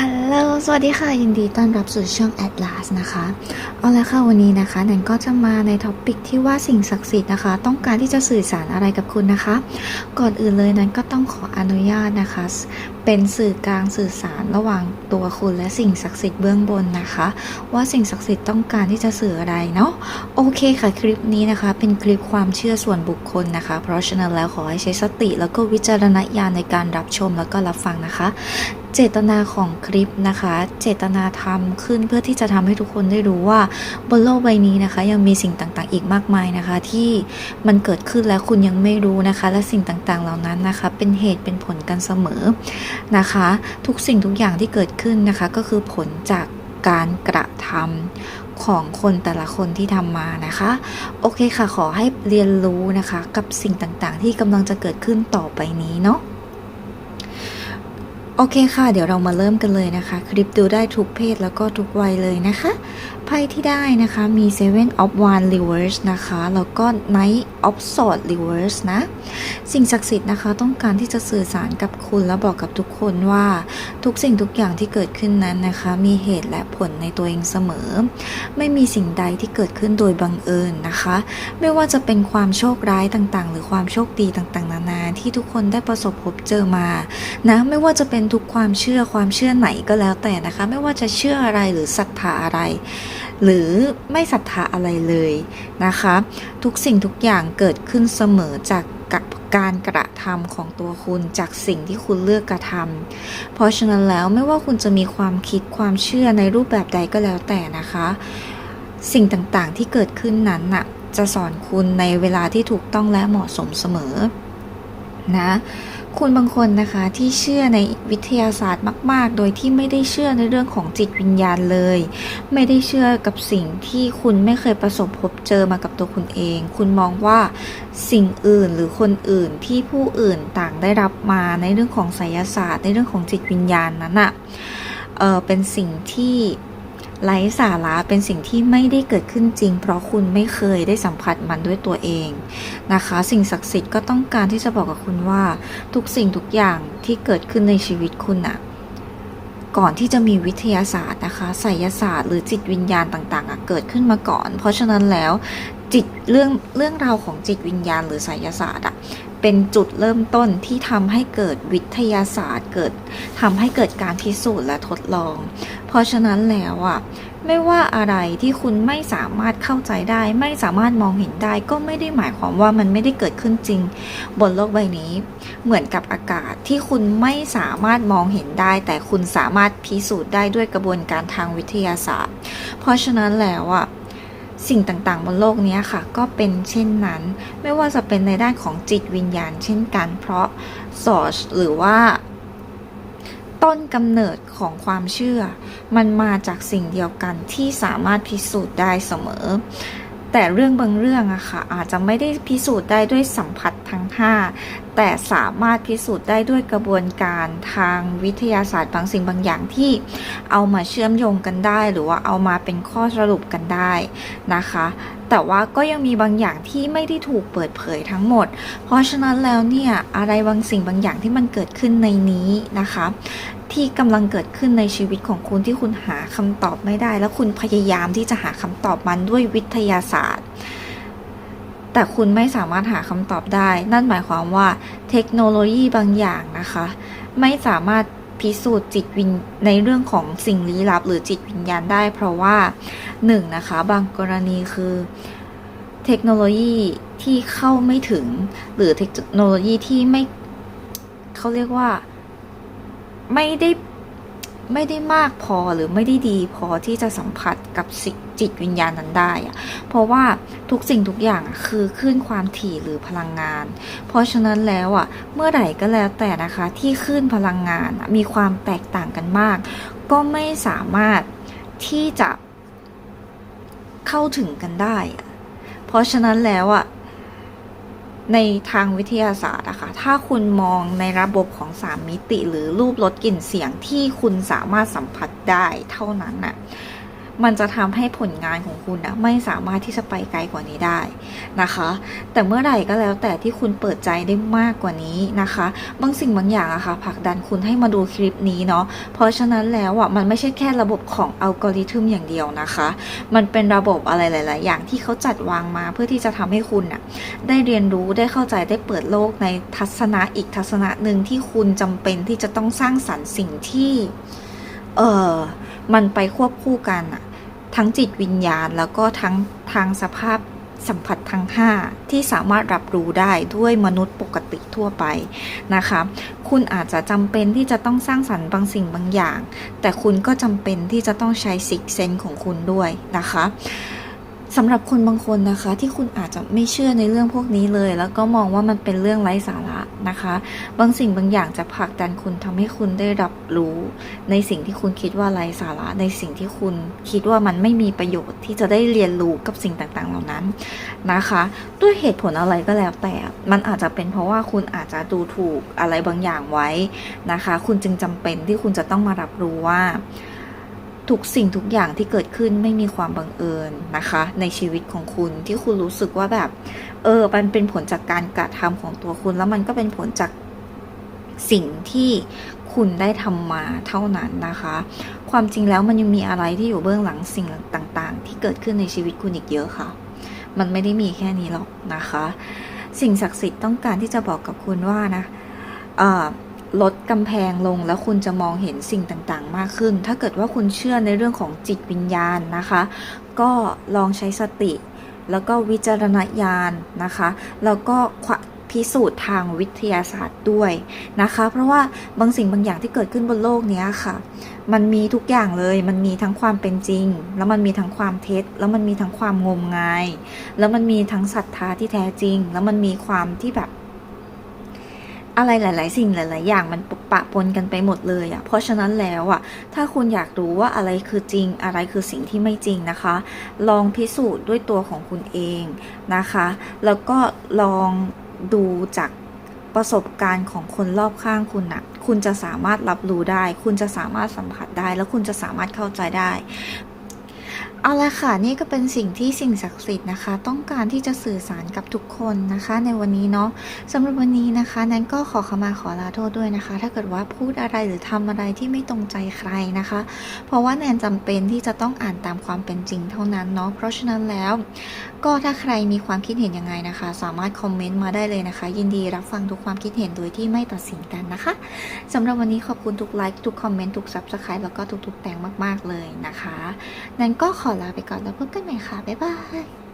อัลโหลสวัสดีค่ะ ยินดีต้อนรับสู่ช่อง Atlas นะคะ เอาละค่ะ วันนี้นะคะแนนก็จะมาในท็อปิกที่ว่าสิ่งศักดิ์สิทธิ์นะคะ ต้องการที่จะสื่อสารอะไรกับคุณนะคะ ก่อนอื่นเลยนั้นก็ต้องขออนุญาตนะคะ เป็นสื่อกลางสื่อสารระหว่างตัวคุณและสิ่งศักดิ์สิทธิ์เบื้องบนนะคะ ว่าสิ่งศักดิ์สิทธิ์ต้องการที่จะสื่ออะไรเนาะ โอเคค่ะ คลิปนี้นะคะ เป็นคลิปความเชื่อส่วนบุคคลนะคะ เพราะฉะนั้นแล้วขอให้ใช้สติแล้วก็วิจารณญาณในการรับชมแล้วก็รับฟังนะคะ เจตนาของคลิปนะคะ เจตนาทำขึ้นเพื่อที่จะทำให้ทุกคนได้รู้ว่าบนโลกใบนี้นะคะ ยังมีสิ่งต่างๆ อีกมากมายนะคะ ที่มันเกิดขึ้นแล้วคุณยังไม่รู้นะคะ และสิ่งต่างๆ เหล่านั้นนะคะ เป็นเหตุเป็นผลกันเสมอนะคะ ทุกสิ่งทุกอย่างที่เกิดขึ้นนะคะ ก็คือผลจากการกระทำของคนแต่ละคนที่ทำมานะคะ โอเคค่ะขอให้เรียนรู้นะคะ กับสิ่งต่างๆ ที่กำลังจะเกิดขึ้นต่อไปนี้เนาะ โอเคค่ะ เดี๋ยวเรามาเริ่มกันเลยนะคะ คลิปดูได้ทุกเพศแล้วก็ทุกวัยเลยนะคะ ไพ่ที่ได้นะคะมี Seven of Wands Reverse นะคะ แล้วก็ Knight of Swords Reverse นะ สิ่งศักดิ์สิทธิ์นะคะต้องการที่จะสื่อสารกับคุณและบอกกับทุกคนว่าทุกสิ่งทุกอย่างที่เกิดขึ้นนั้นนะคะ มีเหตุและผลในตัวเองเสมอ ไม่มีสิ่งใดที่เกิดขึ้นโดยบังเอิญนะคะ ไม่ว่าจะเป็นความโชคร้ายต่างๆ หรือความโชคดีต่างๆ นานาที่ทุกคนได้ประสบพบเจอมานะไม่ว่าจะเป็นทุกความเชื่อความเชื่อไหนก็แล้วแต่นะคะ ไม่ว่าจะเชื่ออะไรหรือศรัทธาอะไร หรือไม่ศรัทธาอะไรเลยนะคะ ทุกสิ่งทุกอย่างเกิดขึ้นเสมอจากกับการกระทำของตัวคุณจากสิ่งที่คุณเลือกกระทำเพราะฉะนั้นแล้วไม่ว่าคุณจะมีความคิดความเชื่อในรูปแบบใดก็แล้วแต่นะคะ สิ่งต่างๆที่เกิดขึ้นนั้นน่ะจะสอนคุณในเวลาที่ถูกต้องและเหมาะสมเสมอนะ คุณบางคนนะคะที่เชื่อในวิทยาศาสตร์มาก ๆ โดยที่ไม่ได้เชื่อในเรื่องของจิตวิญญาณเลย ไม่ได้เชื่อกับสิ่งที่คุณไม่เคยประสบพบเจอมากับตัวคุณเอง คุณมองว่าสิ่งอื่นหรือคนอื่นที่ผู้อื่นต่างได้รับมาในเรื่องของไสยศาสตร์ ในเรื่องของจิตวิญญาณนั้นอะเออเป็นสิ่งที่ไร้สาระเป็นสิ่งที่ไม่ได้เกิดขึ้นจริง เพราะคุณไม่เคยได้สัมผัส มันด้วยตัวเองนะคะ สิ่งศักดิ์สิทธิ์ก็ต้องการที่จะบอกกับคุณว่า ทุกสิ่งทุกอย่างที่เกิดขึ้นในชีวิตคุณอะก่อนที่จะมีวิทยาศาสตร์นะคะไสยศาสตร์หรือจิตวิญญาณต่างๆอะเกิดขึ้นมาก่อน เพราะฉะนั้นแล้วจิตเรื่องเรื่องราวของจิตวิญญาณหรือไสยศาสตร์อะเป็นจุดเริ่มต้นที่ทำให้เกิดวิทยาศาสตร์ เกิดทำให้เกิดการพิสูจน์และทดลอง เพราะฉะนั้นแล้วอะ ไม่ว่าอะไรที่คุณไม่สามารถเข้าใจได้ ไม่สามารถมองเห็นได้ ก็ไม่ได้หมายความว่ามันไม่ได้เกิดขึ้นจริง บนโลกใบนี้ เหมือนกับอากาศที่คุณไม่สามารถมองเห็นได้ แต่คุณสามารถพิสูจน์ได้ด้วยกระบวนการทางวิทยาศาสตร์ เพราะฉะนั้นแล้วอะสิ่งต่างๆ บนโลกนี้ค่ะ ก็เป็นเช่นนั้น ไม่ว่าจะเป็นในด้านของจิตวิญญาณเช่นกัน เพราะสอชหรือว่า ต้นกำเนิดของความเชื่อ มันมาจากสิ่งเดียวกันที่สามารถพิสูจน์ได้เสมอ แต่เรื่องบางเรื่องอะค่ะ อาจจะไม่ได้พิสูจน์ได้ด้วยสัมผัสทั้ง5แต่สามารถพิสูจน์ได้ด้วยกระบวนการทางวิทยาศาสตร์บางสิ่งบางอย่างที่เอามาเชื่อมโยงกันได้ หรือว่าเอามาเป็นข้อสรุปกันได้นะคะ แต่ว่าก็ยังมีบางอย่างที่ไม่ได้ถูกเปิดเผยทั้งหมด เพราะฉะนั้นแล้วเนี่ยอะไรบางสิ่งบางอย่างที่มันเกิดขึ้นในนี้นะคะ ที่กำลังเกิดขึ้นในชีวิตของคุณที่คุณหาคำตอบไม่ได้ แล้วคุณพยายามที่จะหาคำตอบมันด้วยวิทยาศาสตร์ แต่คุณไม่สามารถหาคำตอบได้ นั่นหมายความว่าเทคโนโลยีบางอย่างนะคะ ไม่สามารถ พิสูจน์จิตวิญในเรื่องของสิ่งลี้ลับ หรือจิตวิญญาณได้ เพราะว่าหนึ่งนะคะบางกรณีคือเทคโนโลยีที่เข้าไม่ถึง หรือเทคโนโลยีที่ไม่เขาเรียกว่า ไม่ได้ ไม่ได้มากพอหรือไม่ได้ดีพอที่จะสัมผัสกับสิจิตวิญญาณนั้นได้อะเพราะว่าทุกสิ่งทุกอย่างคือคลื่นความถี่หรือพลังงาน เพราะฉะนั้นแล้วอะเมื่อไหร่ก็แล้วแต่นะคะ ที่คลื่นพลังงานมีความแตกต่างกันมาก ก็ไม่สามารถที่จะเข้าถึงกันได้ เพราะฉะนั้นแล้วอะ ในทางวิทยาศาสตร์อะค่ะ ถ้าคุณมองในระบบของสามมิติ หรือรูปรสกลิ่นเสียงที่คุณสามารถสัมผัสได้เท่านั้นอะ มันจะทำให้ผลงานของคุณนะไม่สามารถที่จะไปไกลกว่านี้ได้นะคะ แต่เมื่อไหร่ก็แล้วแต่ที่คุณเปิดใจได้มากกว่านี้นะคะ บางสิ่งบางอย่างอะค่ะผลักดันคุณให้มาดูคลิปนี้เนาะเพราะฉะนั้นแล้วอะมันไม่ใช่แค่ระบบของอัลกอริทึมอย่างเดียวนะคะ มันเป็นระบบอะไรหลาย ๆ อย่างที่เขาจัดวางมาเพื่อที่จะทำให้คุณน่ะได้เรียนรู้ได้เข้าใจได้เปิดโลกในทัศนะอีกทัศนะหนึ่งที่คุณจำเป็นที่จะต้องสร้างสรรค์สิ่งที่ เออมันไปควบคู่กันอะทั้งจิตวิญญาณแล้วก็ทั้งทางสภาพสัมผัสทั้ง 5 ที่สามารถรับรู้ได้ด้วยมนุษย์ปกติทั่วไปนะคะ คุณอาจจะจำเป็นที่จะต้องสร้างสรรค์บางสิ่งบางอย่าง แต่คุณก็จำเป็นที่จะต้องใช้ซิกเซนของคุณด้วยนะคะ สำหรับคนบางคนนะคะ ที่คุณอาจจะไม่เชื่อในเรื่องพวกนี้เลย แล้วก็มองว่ามันเป็นเรื่องไร้สาระนะคะ บางสิ่งบางอย่างจะผลักดันคุณทำให้คุณได้รับรู้ ในสิ่งที่คุณคิดว่าไร้สาระ ในสิ่งที่คุณคิดว่ามันไม่มีประโยชน์ที่จะได้เรียนรู้กับสิ่งต่างๆ เหล่านั้นนะคะ ด้วยเหตุผลอะไรก็แล้วแต่ มันอาจจะเป็นเพราะว่าคุณอาจจะดูถูกอะไรบางอย่างไว้นะคะ คุณจึงจำเป็นที่คุณจะต้องมารับรู้ว่า ทุกสิ่งทุกอย่างที่เกิดขึ้นไม่มีความบังเอิญนะคะ ในชีวิตของคุณที่คุณรู้สึกว่าแบบ เออ มันเป็นผลจากการกระทำของตัวคุณ แล้วมันก็เป็นผลจากสิ่งที่คุณได้ทำมาเท่านั้นนะคะ ความจริงแล้วมันยังมีอะไรที่อยู่เบื้องหลังสิ่งต่างๆ ที่เกิดขึ้นในชีวิตคุณอีกเยอะค่ะ มันไม่ได้มีแค่นี้หรอกนะคะ สิ่งศักดิ์สิทธิ์ต้องการที่จะบอกกับคุณว่านะเออ ลดกำแพงลงแล้วคุณจะมองเห็นสิ่งต่างๆ มากขึ้น ถ้าเกิดว่าคุณเชื่อในเรื่องของจิตวิญญาณนะคะ ก็ลองใช้สติ แล้วก็วิจารณญาณนะคะ แล้วก็พิสูจน์ทางวิทยาศาสตร์ด้วยนะคะ เพราะว่าบางสิ่งบางอย่างที่เกิดขึ้นบนโลกนี้ค่ะ มันมีทุกอย่างเลย มันมีทั้งความเป็นจริง แล้วมันมีทั้งความเท็จ แล้วมันมีทั้งความงมงาย แล้วมันมีทั้งศรัทธาที่แท้จริง แล้วมันมีความที่แบบ อะไรหลาย ๆ สิ่งหลาย ๆ อย่างมันปะปนกันไปหมดเลยอะ่ะ เพราะฉะนั้นแล้วอะ่ะ ถ้าคุณอยากรู้ว่าอะไรคือจริง อะไรคือสิ่งที่ไม่จริงนะคะ ลองพิสูจน์ด้วยตัวของคุณเองนะคะ แล้วก็ลองดูจากประสบการณ์ของคนรอบข้างคุณนะคุณจะสามารถรับรู้ได้ คุณจะสามารถสัมผัสได้ แล้วคุณจะสามารถเข้าใจได้ เอาละค่ะนี่ก็เป็นสิ่งที่สิ่งศักดิ์สิทธิ์นะคะ ต้องการที่จะสื่อสารกับทุกคนนะคะ ในวันนี้เนาะสำหรับวันนี้นะคะ นั้นก็ขอขมาขอลาโทษด้วยนะคะ ถ้าเกิดว่าพูดอะไรหรือทำอะไรที่ไม่ตรงใจใครนะคะ เพราะว่าแนนจำเป็นที่จะต้องอ่านตามความเป็นจริงเท่านั้นเนาะเพราะฉะนั้นแล้ว ก็ถ้าใครมีความคิดเห็นยังไงนะคะ สามารถคอมเมนต์มาได้เลยนะคะ ยินดีรับฟังทุกความคิดเห็นโดยที่ไม่ตัดสินกันนะคะสำหรับวันนี้ขอบคุณทุกไลค์ทุกคอมเมนต์ทุกซับสไครต์แล้วก็ทุกๆแต่งมาก ๆเลยนะคะ นั้นก็ขอลาไปก่อนแล้วพบกันใหม่ค่ะ บ๊ายบาย